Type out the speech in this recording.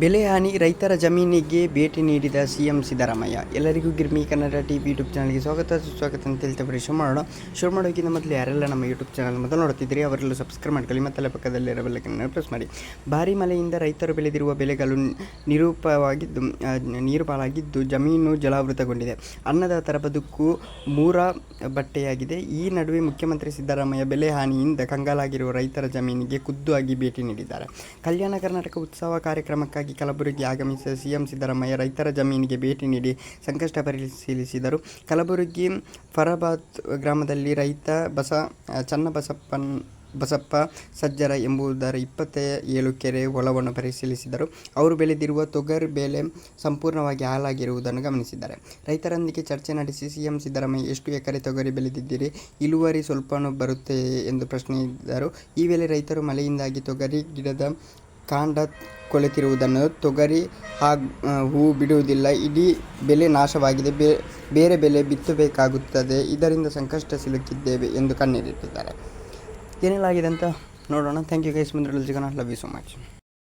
ಬೆಲೆ ಹಾನಿ ರೈತರ ಜಮೀನಿಗೆ ಭೇಟಿ ನೀಡಿದ ಸಿಎಂ ಸಿದ್ದರಾಮಯ್ಯ. ಎಲ್ಲರಿಗೂ Girmi Kannada T V YouTube ಚಾನಲ್ಗೆ ಸ್ವಾಗತ. ಸುಸ್ವಾಗತ ಅಂತ ಹೇಳ್ತಾ ಬರೀ ಶುರು ಮಾಡೋಣ ಶುರು ಮಾಡೋಕ್ಕಿಂತ ಮೊದಲು ಯಾರೆಲ್ಲ ನಮ್ಮ ಯೂಟ್ಯೂಬ್ ಚಾನಲ್ ಮೊದಲು ನೋಡ್ತಿದ್ದೀರಿ, ಅವರೆಲ್ಲೂ ಸಬ್ಸ್ಕ್ರೈಬ್ ಮಾಡ್ಕೊಳ್ಳಿ, ಮತ್ತೆ ಪಕ್ಕದಲ್ಲಿರೋ ಬೆಲ್ಲಕ್ಕನ್ನು ಪ್ರೆಸ್ ಮಾಡಿ. ಭಾರಿ ಮಳೆಯಿಂದ ರೈತರು ಬೆಳೆದಿರುವ ಬೆಳೆಗಳು ನಿರೂಪವಾಗಿದ್ದು ನೀರು ಪಾಲಾಗಿದ್ದು ಜಮೀನು ಜಲಾವೃತಗೊಂಡಿದೆ. ಅನ್ನದಾತರ ಬದುಕು ಮೂರ ಬಟ್ಟೆಯಾಗಿದೆ. ಈ ನಡುವೆ ಮುಖ್ಯಮಂತ್ರಿ ಸಿದ್ದರಾಮಯ್ಯ ಬೆಲೆ ಹಾನಿಯಿಂದ ಕಂಗಾಲಾಗಿರುವ ರೈತರ ಜಮೀನಿಗೆ ಖುದ್ದು ಆಗಿ ಭೇಟಿ ನೀಡಿದ್ದಾರೆ. ಕಲ್ಯಾಣ ಕರ್ನಾಟಕ ಉತ್ಸವ ಕಾರ್ಯಕ್ರಮಕ್ಕಾಗಿ ಕಲಬುರಗಿ ಆಗಮಿಸಿದ ಸಿಎಂ ಸಿದ್ದರಾಮಯ್ಯ ರೈತರ ಜಮೀನಿಗೆ ಭೇಟಿ ನೀಡಿ ಸಂಕಷ್ಟ ಪರಿಶೀಲಿಸಿದರು. ಕಲಬುರಗಿ ಫರಾಬಾದ್ ಗ್ರಾಮದಲ್ಲಿ ರೈತ ಬಸ ಚನ್ನಬಸಪ್ಪನ್ ಬಸಪ್ಪ ಸಜ್ಜರ ಎಂಬುದರ ಇಪ್ಪತ್ತ ಏಳು ಕೆರೆ ಹೊಲವನ್ನು ಪರಿಶೀಲಿಸಿದರು. ಅವರು ಬೆಳೆದಿರುವ ತೊಗರಿ ಬೆಲೆ ಸಂಪೂರ್ಣವಾಗಿ ಹಾಳಾಗಿರುವುದನ್ನು ಗಮನಿಸಿದ್ದಾರೆ. ರೈತರೊಂದಿಗೆ ಚರ್ಚೆ ನಡೆಸಿ ಸಿಎಂ ಸಿದ್ದರಾಮಯ್ಯ, ಎಷ್ಟು ಎಕರೆ ತೊಗರಿ ಬೆಳೆದಿದ್ದೀರಿ? ಇಳುವರಿ ಸ್ವಲ್ಪನೂ ಬರುತ್ತೆ ಎಂದು ಪ್ರಶ್ನಿಸಿದರು. ಈ ವೇಳೆ ರೈತರು ಮಳೆಯಿಂದಾಗಿ ತೊಗರಿ, ಗಿಡದ ಕಾಂಡ ಕೊಳೆತಿರುವುದನ್ನು ತೊಗರಿ ಹಾಗೂ ಹೂ ಬಿಡುವುದಿಲ್ಲ. ಇಡೀ ಬೆಲೆ ನಾಶವಾಗಿದೆ. ಬೇರೆ ಬೆಲೆ ಬಿತ್ತಬೇಕಾಗುತ್ತದೆ. ಇದರಿಂದ ಸಂಕಷ್ಟ ಸಿಲುಕಿದ್ದೇವೆ ಎಂದು ಕಣ್ಣೀರಿಟ್ಟಿದ್ದಾರೆ. ಏನೆಲ್ಲ, ಆಗಿದೆ ಅಂತ ನೋಡೋಣ. ಥ್ಯಾಂಕ್ ಯು ಗೈಸ್ ಮುಂದ್ರಲ್ಲಿ ಸಿಗೋಣ. Love you so much